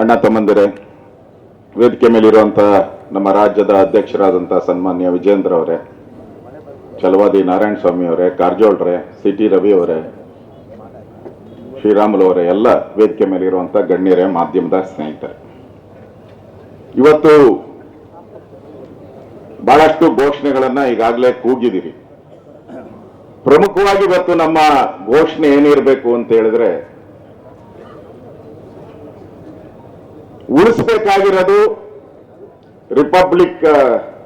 ಅಣ್ಣ ತಮ್ಮಂದಿರೇ, ವೇದಿಕೆ ಮೇಲಿರುವಂಥ ನಮ್ಮ ರಾಜ್ಯದ ಅಧ್ಯಕ್ಷರಾದಂಥ ಸನ್ಮಾನ್ಯ ವಿಜೇಂದ್ರ ಅವರೇ ಚಲವಾದಿ ನಾರಾಯಣ ಸ್ವಾಮಿ ಅವರೇ ಕಾರಜೋಳ್ರೆ ಸಿ ಟಿ ರವಿ ಅವರೇ, ಶ್ರೀರಾಮುಲು ಅವರೇ, ಎಲ್ಲ ವೇದಿಕೆ ಮೇಲಿರುವಂಥ ಗಣ್ಯರೇ, ಮಾಧ್ಯಮದ ಸ್ನೇಹಿತರೆ. ಇವತ್ತು ಬಹಳಷ್ಟು ಘೋಷಣೆಗಳನ್ನ ಈಗಾಗಲೇ ಕೂಗಿದಿರಿ. ಪ್ರಮುಖವಾಗಿ ಇವತ್ತು ನಮ್ಮ ಘೋಷಣೆ ಏನಿರಬೇಕು ಅಂತ ಹೇಳಿದ್ರೆ ಉಳಿಸ್ಬೇಕಾಗಿರೋದು ರಿಪಬ್ಲಿಕ್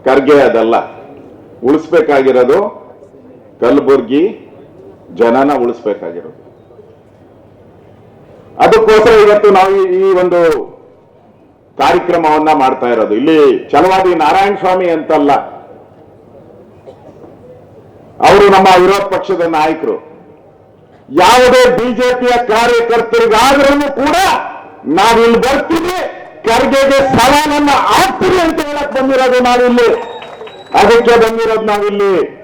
ಖರ್ಗೆ ಅದಲ್ಲ. ಉಳಿಸ್ಬೇಕಾಗಿರೋದು ಕಲಬುರ್ಗಿ ಜನನ ಉಳಿಸ್ಬೇಕಾಗಿರೋದು. ಅದಕ್ಕೋಸ್ಕರ ಇವತ್ತು ನಾವು ಈ- ಒಂದು ಕಾರ್ಯಕ್ರಮವನ್ನ ಮಾಡ್ತಾ ಇರೋದು. ಇಲ್ಲಿ ಚಲವಾದಿ ನಾರಾಯಣ ಸ್ವಾಮಿ ಅಂತಲ್ಲ, ಅವರು ನಮ್ಮ ವಿರೋಧ ಪಕ್ಷದ ನಾಯಕರು. ಯಾವುದೇ ಬಿಜೆಪಿಯ ಕಾರ್ಯಕರ್ತರಿಗಾದ್ರೂ ಕೂಡ ನಾವಿಲ್ಲಿ ಬರ್ತೀವಿ. ಖರ್ಗೆಗೆ ಸವಾಲನ್ನ ಹಾಕ್ತೀವಿ ಅಂತ ಹೇಳಕ್ ಬಂದಿರೋದು ನಾವಿಲ್ಲಿ. ಅದಕ್ಕೆ ಬಂದಿರೋದು ನಾವಿಲ್ಲಿ.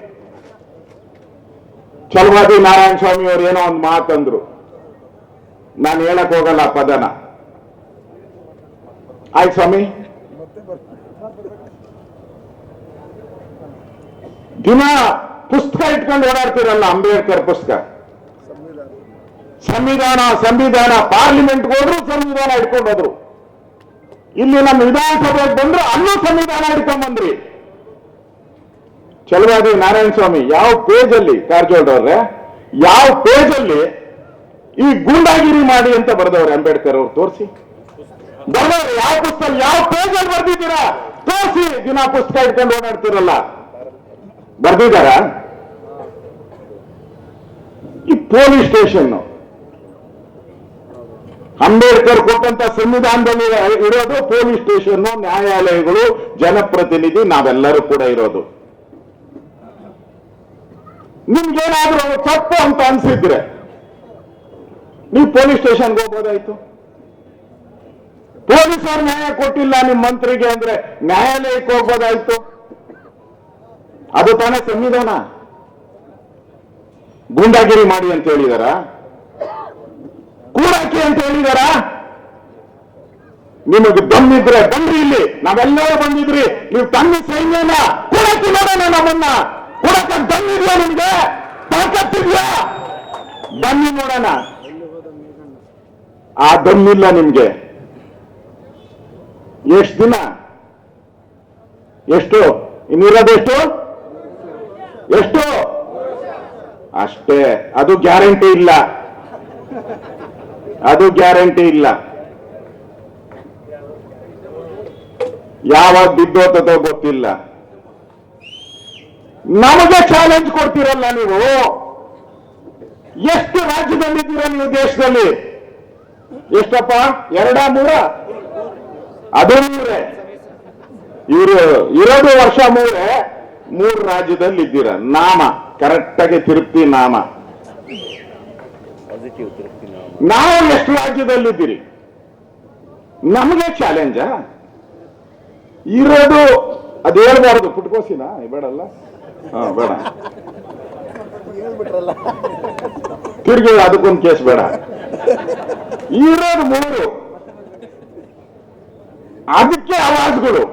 ಛಲವಾದಿ ನಾರಾಯಣ ಸ್ವಾಮಿ ಅವರು ಏನೋ ಒಂದು ಮಾತಂದ್ರು. ನಾನು ಹೇಳಕ್ ಹೋಗಲ್ಲ ಪದನ. ಆಯ್ತು ಸ್ವಾಮಿ. ದಿನ ಪುಸ್ತಕ ಇಟ್ಕೊಂಡು ಓಡಾಡ್ತಿರಲ್ಲ ಅಂಬೇಡ್ಕರ್ ಪುಸ್ತಕ? ಸಂವಿಧಾನ ಸಂವಿಧಾನ ಪಾರ್ಲಿಮೆಂಟ್ ಹೋದ್ರು ಸಂವಿಧಾನ ಇಟ್ಕೊಂಡು ಹೋದ್ರು. ಇಲ್ಲಿ ನಮ್ಮ ವಿಧಾನಸಭೆಗೆ ಬಂದ್ರು ಅಲ್ಲೂ ಸಂವಿಧಾನ ಹಿಡ್ಕೊಂಡ್ ಬಂದ್ರಿ ಚಲವಾದಿ ನಾರಾಯಣ ಸ್ವಾಮಿ, ಯಾವ ಪೇಜ್ ಅಲ್ಲಿ ಕಾರಜೋಳವ್ರೆ ಯಾವ ಪೇಜ್ ಅಲ್ಲಿ ಈ ಗುಂಡಾಗಿರಿ ಮಾಡಿ ಅಂತ ಬರೆದವ್ರೆ ಅಂಬೇಡ್ಕರ್ ಅವ್ರು, ತೋರಿಸಿ. ಬರ್ದವ್ರೆ, ಯಾವ ಪುಸ್ತಕ, ಯಾವ ಪೇಜ್ ಅಲ್ಲಿ ಬರ್ದಿದ್ದೀರಾ? ತೋರಿಸಿ, ದಿನ ಪುಸ್ತಕ ಇಟ್ಕೊಂಡು ಓಡಾಡ್ತಿರಲ್ಲ. ಬರ್ದಿದ್ದಾರ? ಈ ಪೊಲೀಸ್ ಸ್ಟೇಷನ್ ಅಂಬೇಡ್ಕರ್ ಕೊಟ್ಟಂತ ಸಂವಿಧಾನದಲ್ಲಿ ಇರೋದು ಪೊಲೀಸ್ ಸ್ಟೇಷನ್ ನ್ಯಾಯಾಲಯಗಳು, ಜನಪ್ರತಿನಿಧಿ, ನಾವೆಲ್ಲರೂ ಕೂಡ ಇರೋದು. ನಿಮ್ಗೇನಾದ್ರೂ ತಪ್ಪು ಅಂತ ಅನ್ಸಿದ್ರೆ ನೀವು ಪೊಲೀಸ್ ಸ್ಟೇಷನ್ಗೆ ಹೋಗ್ಬೋದಾಯ್ತು? ಪೊಲೀಸರು ನ್ಯಾಯ ಕೊಟ್ಟಿಲ್ಲ ನಿಮ್ ಮಂತ್ರಿಗೆ ಅಂದ್ರೆ ನ್ಯಾಯಾಲಯಕ್ಕೆ ಹೋಗ್ಬೋದಾಯ್ತು? ಅದು ತಾನೇ ಸಂವಿಧಾನ. ಗೂಂಡಾಗಿರಿ ಮಾಡಿ ಅಂತ ಹೇಳಿದಾರ? ಕೂಡಾಕಿ ಅಂತ ಹೇಳಿದಾರ? ನಿಮಗೆ ದಮ್ಮಿದ್ರೆ ಬನ್ನಿ ಇಲ್ಲಿ. ನಾವೆಲ್ಲರೂ ಬಂದಿದ್ರಿ. ನೀವು ತನ್ನ ಸೈನ್ಯನ ಕೊಡಕ್ಕೆ ನೋಡೋಣ ನಮ್ಮನ್ನ. ಕೂಡಕ ದಮ್ಮಿದ್ಯಾ ನಿಮ್ಗೆ? ತಾಕತ್ತಿದ್ಯಾ? ಬನ್ನಿ ನೋಡೋಣ. ಆ ದಮ್ಮಿಲ್ಲ ನಿಮ್ಗೆ. ಎಷ್ಟು ದಿನ? ಎಷ್ಟು? ಇನ್ನಿರೋದೆಷ್ಟು ಎಷ್ಟು? ಅಷ್ಟೇ. ಅದು ಗ್ಯಾರಂಟಿ ಇಲ್ಲ. ಅದು ಗ್ಯಾರಂಟಿ ಇಲ್ಲ. ಯಾವಾಗ ಬಿದ್ದೋತದೋ ಗೊತ್ತಿಲ್ಲ. ನಮಗೆ ಚಾಲೆಂಜ್ ಕೊಡ್ತೀರಲ್ಲ ನೀವು? ಎಷ್ಟು ರಾಜ್ಯದಲ್ಲಿದ್ದೀರ ನೀವು ದೇಶದಲ್ಲಿ? ಎಷ್ಟಪ್ಪ? ಎರಡ, ಮೂರ? ಅದು ಮೂರೇ. ಇವರು, ಇರೋದು ವರ್ಷ ಮೂರೇ. ಮೂರು ರಾಜ್ಯದಲ್ಲಿ ಇದ್ದೀರ ನಾಮ ಕರೆಕ್ಟಾಗಿ ತಿರುಪ್ತಿ ನಾಮ. ಪಾಸಿಟಿವ್ ನಾವು ಎಷ್ಟು ರಾಜ್ಯದಲ್ಲಿದ್ದೀರಿ? ನಮಗೆ ಚಾಲೆಂಜ ಇರೋದು ಅದು ಹೇಳ್ಬಾರ್ದು ಪುಟ್ಕೋಸಿನ? ಬೇಡಲ್ಲ? ಹಾ ಬೇಡ. ತಿರ್ಗಿ ಅದಕ್ಕೊಂದು ಕೇಸ್ ಬೇಡ. ಇರೋದು ಮೂರು. ಅದಕ್ಕೆ ಅವಾರ್ಡ್ಗಳು.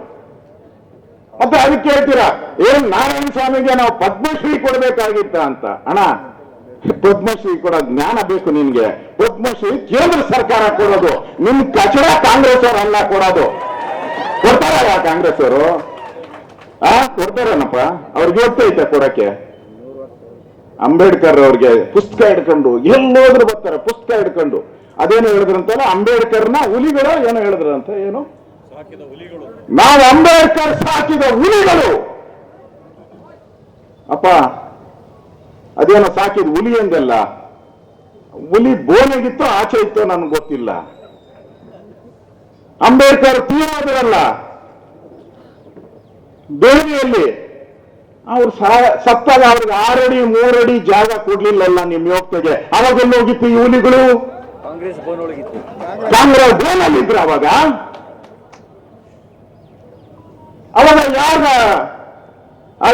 ಮತ್ತೆ ಅದಕ್ಕೆ ಹೇಳ್ತೀರಾ ಏನ್ ನಾರಾಯಣ ಸ್ವಾಮಿಗೆ ನಾವು ಪದ್ಮಶ್ರೀ ಕೊಡ್ಬೇಕಾಗಿತ್ತ ಅಂತ? ಅಣ್ಣ ಪದ್ಮಶ್ರೀ ಕೊಡೋ ಜ್ಞಾನ ಬೇಕು ನಿನ್ಗೆ. ಪದ್ಮಶ್ರೀ ಕೇಂದ್ರ ಸರ್ಕಾರ ಕೊಡೋದು. ನಿಮ್ ಕಚಡ ಕಾಂಗ್ರೆಸ್ ಅಲ್ಲ ಕೊಡೋದು. ಕೊಡ್ತಾರ ಕಾಂಗ್ರೆಸ್ ಅವರು? ಆ, ಕೊಡ್ತಾರೇನಪ್ಪ? ಅವ್ರಿಗೆ ಗೊತ್ತೈತೆ ಕೊಡಕ್ಕೆ. ಅಂಬೇಡ್ಕರ್ ಅವ್ರಿಗೆ ಪುಸ್ತಕ ಹಿಡ್ಕೊಂಡು ಎಲ್ಲೋದ್ರು ಬರ್ತಾರೆ ಪುಸ್ತಕ ಹಿಡ್ಕೊಂಡು. ಅದೇನು ಹೇಳಿದ್ರಂತಲ್ಲ, ಅಂಬೇಡ್ಕರ್ನ ಹುಲಿಗಳು ಏನೋ ಹೇಳಿದ್ರಂತ, ಏನು? ನಾವು ಅಂಬೇಡ್ಕರ್ ಸಾಕಿದ ಹುಲಿಗಳು. ಅಪ್ಪ ಅದೇನೋ ಸಾಕಿದ ಹುಲಿ ಎಂದಲ್ಲ ಹುಲಿ ಬೋನೆಗಿತ್ತು ಆಚೆ ಇತ್ತು ನನ್ಗೆ ಗೊತ್ತಿಲ್ಲ. ಅಂಬೇಡ್ಕರ್ ತೀರಾದ್ರಲ್ಲ ದೆಹಲಿಯಲ್ಲಿ ಅವ್ರು ಸತ್ತಾಗ ಅವ್ರಿಗೆ ಆರಡಿ ಮೂರಡಿ ಜಾಗ ಕೊಡ್ಲಿಲ್ಲಲ್ಲ ನಿಮ್ ಯೋಗ್ಯತೆಗೆ ಅವಾಗೆಲ್ಲ ಹೋಗಿತ್ತು ಈ ಹುಲಿಗಳು? ಕಾಂಗ್ರೆಸ್ ಬೋನಲ್ಲಿ ಇದ್ರ ಅವಾಗ? ಅವಾಗ ಯಾರ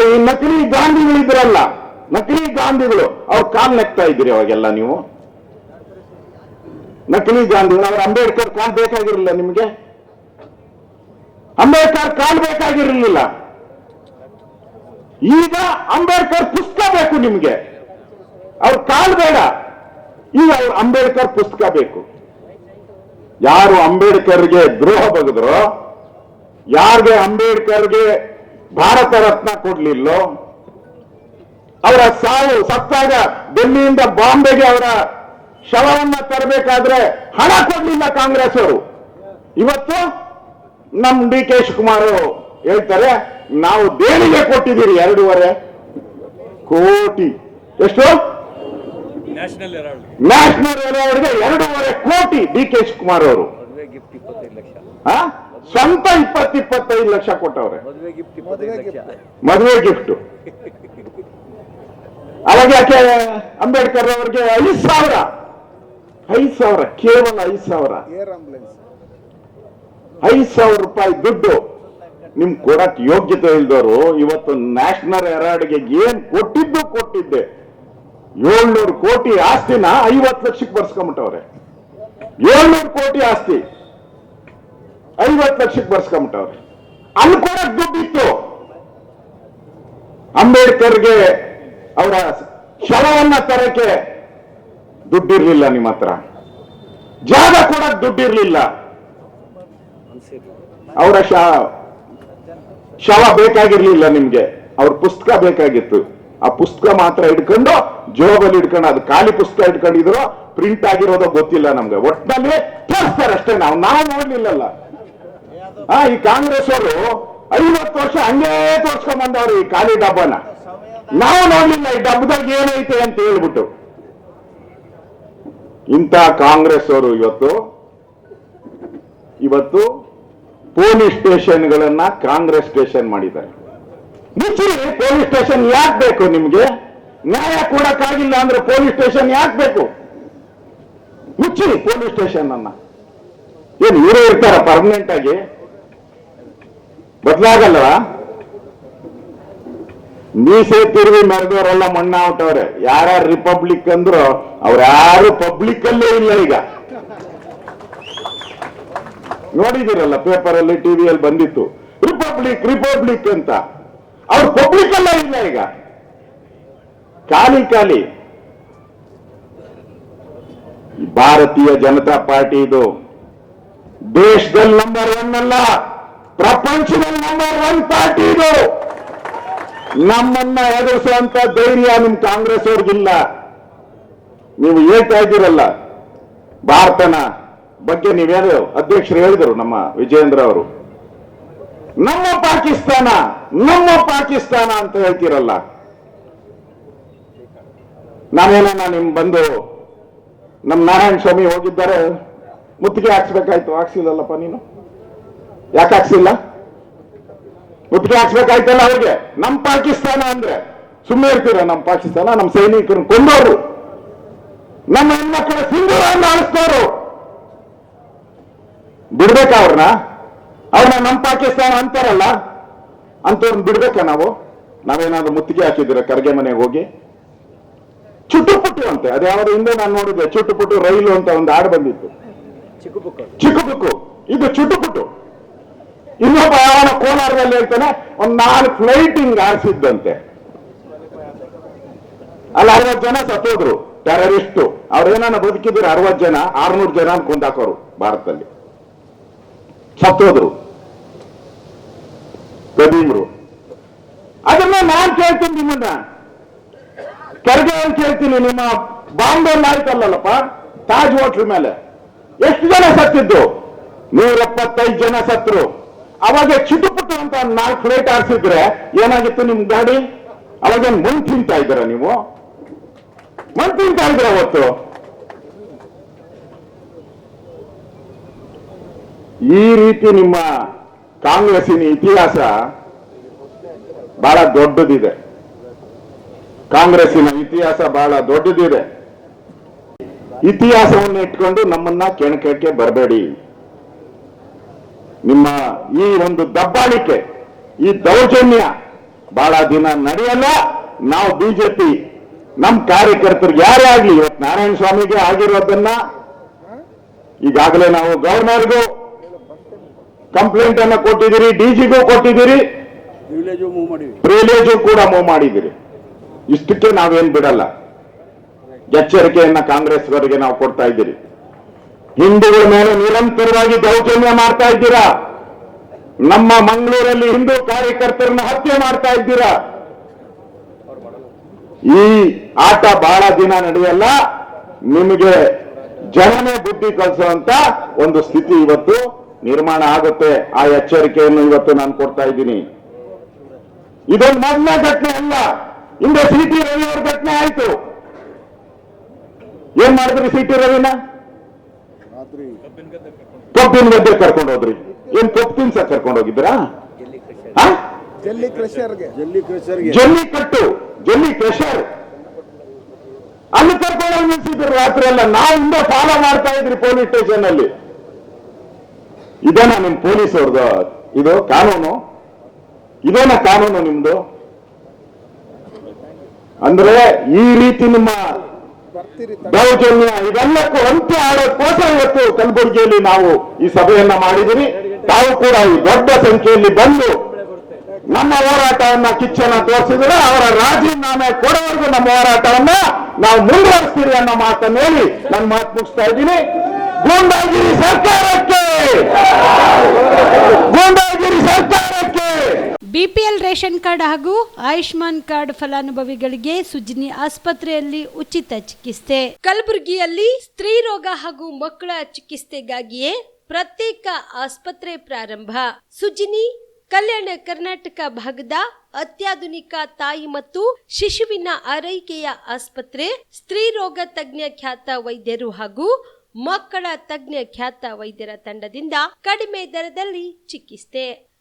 ಈ ನಕಲಿ ಗಾಂಧಿಗಳಿದ್ರಲ್ಲ ನಕಲಿ ಗಾಂಧಿಗಳು, ಅವ್ರ ಕಾಲ್ ನೆಕ್ತಾ ಇದ್ದೀರಿ ಅವಾಗೆಲ್ಲ ನೀವು. ನಕಲಿ ಗಾಂಧಿಗಳು, ಅವ್ರ ಅಂಬೇಡ್ಕರ್ ಕಾಲ್ ಬೇಕಾಗಿರಲಿಲ್ಲ ನಿಮಗೆ. ಅಂಬೇಡ್ಕರ್ ಕಾಲ್ ಬೇಕಾಗಿರಲಿಲ್ಲ. ಈಗ ಅಂಬೇಡ್ಕರ್ ಪುಸ್ತಕ ಬೇಕು ನಿಮ್ಗೆ. ಅವ್ರ ಕಾಲ್ ಬೇಡ. ಈಗ ಅವ್ರ ಅಂಬೇಡ್ಕರ್ ಪುಸ್ತಕ ಬೇಕು. ಯಾರು ಅಂಬೇಡ್ಕರ್ಗೆ ದ್ರೋಹ ಬಗೆದ್ರೋ, ಯಾರಿಗೆ ಅಂಬೇಡ್ಕರ್ಗೆ ಭಾರತ ರತ್ನ ಕೊಡ್ಲಿಲ್ಲೋ ಅವರ ಸಾವು ಸತ್ತಾಗ ಡೆಲ್ಲಿಯಿಂದ ಬಾಂಬೆಗೆ ಅವರ ಶವವನ್ನ ತರಬೇಕಾದ್ರೆ ಹಣ ಕೊಡ್ಲಿಲ್ಲ ಕಾಂಗ್ರೆಸ್ ಅವರು. ಇವತ್ತು ನಮ್ ಡಿ ಕೆ ಶಿವಕುಮಾರ್ ಹೇಳ್ತಾರೆ ನಾವು ದೇಣಿಗೆ ಕೊಟ್ಟಿದ್ದೀರಿ ಎರಡೂವರೆ ಕೋಟಿ. ಎಷ್ಟು? ನ್ಯಾಷನಲ್ ಅವರಿಗೆ ಎರಡೂವರೆ ಕೋಟಿ ಡಿ ಕೆ ಶಿವಕುಮಾರ್ ಅವರು? ಸ್ವಂತ ಇಪ್ಪತ್ತು ಇಪ್ಪತ್ತೈದು ಲಕ್ಷ ಕೊಟ್ಟವ್ರೆ. ಮದುವೆ ಗಿಫ್ಟ್ ಇಪ್ಪತ್ತೈದು ಲಕ್ಷ ಮದುವೆ ಗಿಫ್ಟ್ ಅವಾಗ ಯಾಕೆ ಅಂಬೇಡ್ಕರ್ ಅವರಿಗೆ ಐದು ಸಾವಿರ? ಐದು ಸಾವಿರ ಕೇವಲ ಐದು ಸಾವಿರ. ಐದು ಸಾವಿರ ರೂಪಾಯಿ ದುಡ್ಡು. ನಿಮ್ ಕೊಡಕ್ ಯೋಗ್ಯತೆ ಇಲ್ದವರು ಇವತ್ತು ನ್ಯಾಷನಲ್ ಹೆರಾಡ್ಗೆ ಏನ್ ಕೊಟ್ಟಿದ್ದು ಕೊಟ್ಟಿದ್ದೆ. ಏಳ್ನೂರು ಕೋಟಿ ಆಸ್ತಿನ ಐವತ್ತು ಲಕ್ಷಕ್ಕೆ ಬರ್ಸ್ಕೊಂಬಿಟ್ಟವ್ರೆ. ಏಳ್ನೂರು ಕೋಟಿ ಆಸ್ತಿ. ಐವತ್ತು ಲಕ್ಷಕ್ಕೆ ಬರ್ಸ್ಕೊಂಬಿಟ್ಟವ್ರೆ. ಅಲ್ಲಿ ಕೊಡಕ್ ದುಡ್ಡಿತ್ತು. ಅಂಬೇಡ್ಕರ್ಗೆ ಅವರ ಶವವನ್ನ ತರಕ್ಕೆ ದುಡ್ಡಿರ್ಲಿಲ್ಲ ನಿಮ್ಮ ಹತ್ರ. ಜಾಗ ಕೂಡ ದುಡ್ಡಿರ್ಲಿಲ್ಲ. ಅವರ ಶವ ಬೇಕಾಗಿರ್ಲಿಲ್ಲ ನಿಮ್ಗೆ. ಅವ್ರ ಪುಸ್ತಕ ಬೇಕಾಗಿತ್ತು. ಆ ಪುಸ್ತಕ ಮಾತ್ರ ಇಟ್ಕೊಂಡು ಜೋಬಲ್ಲಿ ಇಟ್ಕೊಂಡು ಅದು ಖಾಲಿ ಪುಸ್ತಕ ಇಟ್ಕೊಂಡಿದ್ರು ಪ್ರಿಂಟ್ ಆಗಿರೋದೋ ಗೊತ್ತಿಲ್ಲ ನಮ್ಗೆ. ಒಟ್ಟಿನಲ್ಲಿ ತೋರಿಸ್ತಾರೆ ಅಷ್ಟೇ ನಾವು. ನಾವು ನೋಡ್ಲಿಲ್ಲಲ್ಲ. ಈ ಕಾಂಗ್ರೆಸ್ ಅವರು ಐವತ್ತು ವರ್ಷ ಹಂಗೇ ತೋರ್ಸ್ಕೊಂಡ್ ಬಂದವ್ರು ಈ ಖಾಲಿ ಡಬ್ಬನ. ನಾವು ನೋಡ್ಲಿಲ್ಲ ಈ ಡಬ್ಬದಾಗ ಏನೈತೆ ಅಂತ ಹೇಳ್ಬಿಟ್ಟು. ಇಂಥ ಕಾಂಗ್ರೆಸ್ ಅವರು ಇವತ್ತು ಇವತ್ತು ಪೊಲೀಸ್ ಸ್ಟೇಷನ್ಗಳನ್ನ ಕಾಂಗ್ರೆಸ್ ಸ್ಟೇಷನ್ ಮಾಡಿದ್ದಾರೆ. ಮುಚ್ಚಿ ಪೊಲೀಸ್ ಸ್ಟೇಷನ್ ಯಾಕೆ ಬೇಕು ನಿಮ್ಗೆ? ನ್ಯಾಯ ಕೊಡಕ್ಕಾಗಿಲ್ಲ ಅಂದ್ರೆ ಪೊಲೀಸ್ ಸ್ಟೇಷನ್ ಯಾಕೆ ಬೇಕು? ಮುಚ್ಚಿ ಪೊಲೀಸ್ ಸ್ಟೇಷನ್ ಅನ್ನ ಏನು ಇವರೇ ಇರ್ತಾರ ಪರ್ಮನೆಂಟ್ ಆಗಿ? ಬದಲಾಗಲ್ಲ ಮೀಸೆ ತಿರುಗಿ ಮೆರೆದವರೆಲ್ಲ ಮಣ್ಣಾಗ್ಬಿಟ್ಟವ್ರೆ ಯಾರ್ಯಾರು ರಿಪಬ್ಲಿಕ್ ಅಂದ್ರು ಅವ್ರ ಯಾರು ಪಬ್ಲಿಕ್ ಅಲ್ಲೇ ಇಲ್ಲ ಈಗ. ನೋಡಿದಿರಲ್ಲ ಪೇಪರ್ ಅಲ್ಲಿ ಟಿವಿಯಲ್ಲಿ ಬಂದಿತ್ತು. ರಿಪಬ್ಲಿಕ್ ರಿಪಬ್ಲಿಕ್ ಅಂತ. ಅವ್ರು ಪಬ್ಲಿಕ್ ಅಲ್ಲ ಇಲ್ಲ ಈಗ. ಖಾಲಿ ಖಾಲಿ. ಭಾರತೀಯ ಜನತಾ ಪಾರ್ಟಿ ಇದು. ದೇಶದಲ್ಲಿ ನಂಬರ್ ಒನ್ ಅಲ್ಲ. ಪ್ರಪಂಚದಲ್ಲಿ ನಂಬರ್ ಒನ್ ಪಾರ್ಟಿ ಇದು. ನಮ್ಮನ್ನ ಎದುರಿಸುವಂತ ಧೈರ್ಯ ನಿಮ್ ಕಾಂಗ್ರೆಸ್ ಅವ್ರಿಗಿಲ್ಲ. ನೀವು ಹೇಳ್ತಾ ಇದ್ದೀರಲ್ಲ, ಭಾರತನ ಬಗ್ಗೆ ನೀವೇನು ಅಧ್ಯಕ್ಷರು ಹೇಳಿದರು ನಮ್ಮ ವಿಜಯೇಂದ್ರ ಅವರು. ನಮ್ಮ ಪಾಕಿಸ್ತಾನ ನಮ್ಮ ಪಾಕಿಸ್ತಾನ ಅಂತ ಹೇಳ್ತೀರಲ್ಲ. ನಾನೇನ ನಿಮ್ ಬಂದು ನಮ್ಮ ನಾರಾಯಣ ಸ್ವಾಮಿ ಹೋಗಿದ್ದಾರೆ. ಮುತ್ತಿಗೆ ಹಾಕ್ಸ್ಬೇಕಾಯ್ತು, ಹಾಕ್ಸಿಲ್ಲಲ್ಲಪ್ಪ ನೀನು? ಯಾಕೆ ಹಾಕ್ಸಿಲ್ಲ? ಮುತ್ತಿಗೆ ಹಾಕ್ಸ್ಬೇಕಾಯ್ತಲ್ಲ ಅವ್ರಿಗೆ. ನಮ್ ಪಾಕಿಸ್ತಾನ ಅಂದ್ರೆ ಸುಮ್ಮನೆ ಇರ್ತೀರ ನಮ್ ಪಾಕಿಸ್ತಾನ? ನಮ್ಮ ಸೈನಿಕರನ್ನ ಕೊಂದವರು ನಮ್ಮ ಹೆಣ್ಮಕ್ಳ ಸಿಂಧೂರನ್ನು ಆಳಿಸ್ತವ್ರು ಬಿಡ್ಬೇಕಾ ಅವ್ರನ್ನ? ಅವ್ರನ್ನ ನಮ್ ಪಾಕಿಸ್ತಾನ ಅಂತಾರಲ್ಲ ಅಂತವ್ರನ್ನ ಬಿಡ್ಬೇಕಾ ನಾವು? ನಾವೇನಾದ್ರೂ ಮುತ್ತಿಗೆ ಹಾಕಿದ್ದೀರ ಕರ್ಗೆ ಮನೆಗೆ ಹೋಗಿ? ಚುಟ್ಟುಪುಟ್ಟು ಅಂತೆ ಅದ್ಯಾವುದೋ ಹಿಂದೆ ನಾನು ನೋಡಿದ್ದೆ ಚುಟ್ಟುಪುಟ್ಟು ರೈಲು ಅಂತ ಒಂದು ಹಾಡು ಬಂದಿತ್ತು. ಚಿಕ್ಕ ಬುಕ್ ಚಿಕ್ಕ ಬುಕ್ಕು ಇದು ಚುಟ್ಟುಪುಟ್ಟು ಇನ್ನೊಬ್ಬ ಯಾವನ ಕೋಲಾರದಲ್ಲಿ ಹೇಳ್ತಾನೆ, ಒಂದ್ ನಾಲ್ಕು ಫ್ಲೈಟ್ ಹಿಂಗ್ ಆರಿಸಿದ್ದಂತೆ ಅಲ್ಲಿ, ಅರವತ್ತು ಜನ ಸತ್ತೋದ್ರು ಟೆರರಿಸ್ಟು ಅವ್ರೇನ ಬದುಕಿದ್ರು ಅರವತ್ತು ಜನ, ಆರ್ನೂರು ಜನ ಕೊಂದಾಕೋರು ಭಾರತದಲ್ಲಿ. ಸತ್ತೋದ್ರು. ಕದೀಮ್ರು ಅದನ್ನ ನಾನ್ ಕೇಳ್ತೀನಿ ನಿಮ್ಮನ್ನ. ಕರ್ಗೆ ಅಂತ ಕೇಳ್ತೀನಿ ನಿಮ್ಮ ಬಾಂಬೆ ಆಯ್ತಲ್ಲಪ್ಪ ತಾಜ್ ಹೋಟ್ಲ್ ಮೇಲೆ. ಎಷ್ಟು ಜನ ಸತ್ತಿದ್ದು? ನೂರ ಎಪ್ಪತ್ತೈದು ಜನ ಸತ್ರು. ಅವಾಗ ಚಿಟುಪುಟು ಅಂತ ನಾಲ್ಕು ಫ್ಲೈಟ್ ಆರಿಸಿದ್ರೆ ಏನಾಗಿತ್ತು ನಿಮ್ ಗಾಡಿ? ಅವಾಗ ಮಣ್ ತಿಂತಾ ಇದ್ದೀರ ನೀವು? ಮಣ್ ತಿಂತಾ ಇದ್ರ ಅವತ್ತು? ಈ ರೀತಿ ನಿಮ್ಮ ಕಾಂಗ್ರೆಸ್ಸಿನ ಇತಿಹಾಸ ಬಹಳ ದೊಡ್ಡದಿದೆ. ಕಾಂಗ್ರೆಸ್ಸಿನ ಇತಿಹಾಸ ಬಹಳ ದೊಡ್ಡದಿದೆ. ಇತಿಹಾಸವನ್ನು ಇಟ್ಕೊಂಡು ನಮ್ಮನ್ನ ಕೆಣಕಕ್ಕೆ ಬರಬೇಡಿ. ನಿಮ್ಮ ಈ ಒಂದು ದಬ್ಬಾಳಿಕೆ ಈ ದೌರ್ಜನ್ಯ ಬಹಳ ದಿನ ನಡೆಯಲ್ಲ. ನಾವು ಬಿಜೆಪಿ ನಮ್ಮ ಕಾರ್ಯಕರ್ತರಿಗೆ ಯಾರೇ ಆಗ್ಲಿ ಇವತ್ತು ನಾರಾಯಣ ಸ್ವಾಮಿಗೆ ಆಗಿರೋದನ್ನ ಈಗಾಗಲೇ ನಾವು ಗವರ್ನರ್ಗೂ ಕಂಪ್ಲೇಂಟ್ ಅನ್ನ ಕೊಟ್ಟಿದ್ದೀರಿ. ಡಿಜಿಗೂ ಕೊಟ್ಟಿದ್ದೀರಿ ಪ್ರಿವಿಲೇಜು ಕೂಡ ಮೂವ್ ಮಾಡಿದ್ದೀರಿ. ಇಷ್ಟಕ್ಕೆ ನಾವೇನ್ ಬಿಡಲ್ಲ. ಎಚ್ಚರಿಕೆಯನ್ನ ಕಾಂಗ್ರೆಸ್ವರಿಗೆ ನಾವು ಕೊಡ್ತಾ ಇದ್ದೀರಿ. ಹಿಂದೂಗಳ ಮೇಲೆ ನಿರಂತರವಾಗಿ ದೌರ್ಜನ್ಯ ಮಾಡ್ತಾ ಇದ್ದೀರಾ? ನಮ್ಮ ಮಂಗಳೂರಲ್ಲಿ ಹಿಂದೂ ಕಾರ್ಯಕರ್ತರನ್ನ ಹತ್ಯೆ ಮಾಡ್ತಾ ಇದ್ದೀರಾ? ಈ ಆಟ ಬಹಳ ದಿನ ನಡೆಯಲ್ಲ, ನಿಮಗೆ ಜನನೇ ಬುದ್ಧಿ ಕಲಿಸುವಂತ ಒಂದು ಸ್ಥಿತಿ ಇವತ್ತು ನಿರ್ಮಾಣ ಆಗುತ್ತೆ. ಆ ಎಚ್ಚರಿಕೆಯನ್ನು ಇವತ್ತು ನಾನು ಕೊಡ್ತಾ ಇದ್ದೀನಿ. ಇದೊಂದು ಮೊದಲ ಘಟನೆ ಅಲ್ಲ, ಹಿಂದೆ ಸಿ ಟಿ ರವಿ ಘಟನೆ ಆಯ್ತು. ಏನ್ ಮಾಡಿದ್ರಿ ಸಿ ಟಿ ರವಿನ? ಕಬ್ಬಿನ ಗದ್ದೆ ಕರ್ಕೊಂಡು ಹೋದ್ರಿ ಏನ್ ಕಬ್ಬಿನ ತಿನ್ಸಕ್ ಕರ್ಕೊಂಡು ಆ? ಜಲ್ಲಿ ಕಟ್ಟು. ಜಲ್ಲಿ ಕ್ರೆಷರ್. ಅಲ್ಲಿ ಕರ್ಕೊಂಡು ಹೋಗಿ ನಿಲ್ಸಿದ್ರು ರಾತ್ರಿ ಎಲ್ಲ. ನಾವು ಹಿಂದೆ ಫಾಲೋ ಮಾಡ್ತಾ ಇದ್ರಿ ಪೊಲೀಸ್ ಸ್ಟೇಷನ್ ಅಲ್ಲಿ. ಇದೇನಾ ನಿಮ್ ಪೊಲೀಸ್ ಅವ್ರದ್ದು ಇದು ಕಾನೂನು. ಇದೇನಾ ಕಾನೂನು ನಿಮ್ದು. ಅಂದ್ರೆ ಈ ರೀತಿ ನಿಮ್ಮ ದೌರ್ಜನ್ಯ, ಇದೆಲ್ಲಕ್ಕೂ ಅಂತ್ಯ ಆಡೋಕ್ಕೋಸ್ಕರ ಇವತ್ತು ಕಲಬುರಗಿಯಲ್ಲಿ ನಾವು ಈ ಸಭೆಯನ್ನ ಮಾಡಿದಿರಿ ತಾವು ಕೂಡ ಈ ದೊಡ್ಡ ಸಂಖ್ಯೆಯಲ್ಲಿ ಬಂದು ನಮ್ಮ ಹೋರಾಟವನ್ನ ಕಿಚ್ಚನ್ನ ತೋರಿಸಿದ್ರೆ ಅವರ ರಾಜೀನಾಮೆ ಕೊಡೋವರೆಗೂ ನಮ್ಮ ಹೋರಾಟವನ್ನ ನಾವು ಮುಂದುವರಿಸ್ತೀರಿ ಅನ್ನೋ ಮಾತನ್ನು ಹೇಳಿ ನನ್ನ ಮಾತು ಮುಗಿಸ್ತಾ ಇದ್ದೀನಿ. ಗೂಂಡಾಗಿರಿ ಸರ್ಕಾರಕ್ಕೆ! ಗೂಂಡಾಗಿರಿ ಬಿಪಿಎಲ್ ರೇಷನ್ ಕಾರ್ಡ್ ಹಾಗೂ ಆಯುಷ್ಮಾನ್ ಕಾರ್ಡ್ ಫಲಾನುಭವಿಗಳಿಗೆ ಸುಜಿನಿ ಆಸ್ಪತ್ರೆಯಲ್ಲಿ ಉಚಿತ ಚಿಕಿತ್ಸೆ. ಕಲಬುರಗಿಯಲ್ಲಿ ಸ್ತ್ರೀ ರೋಗ ಹಾಗೂ ಮಕ್ಕಳ ಚಿಕಿತ್ಸೆಗಾಗಿಯೇ ಪ್ರತ್ಯೇಕ ಆಸ್ಪತ್ರೆ ಪ್ರಾರಂಭ. ಸುಜಿನಿ, ಕಲ್ಯಾಣ ಕರ್ನಾಟಕ ಭಾಗದ ಅತ್ಯಾಧುನಿಕ ತಾಯಿ ಮತ್ತು ಶಿಶುವಿನ ಆರೈಕೆಯ ಆಸ್ಪತ್ರೆ, ಸ್ತ್ರೀ ರೋಗ ತಜ್ಞ ಖ್ಯಾತ ವೈದ್ಯರು ಹಾಗೂ ಮಕ್ಕಳ ತಜ್ಞ ಖ್ಯಾತ ವೈದ್ಯರ ತಂಡದಿಂದ ಕಡಿಮೆ ದರದಲ್ಲಿ ಚಿಕಿತ್ಸೆ.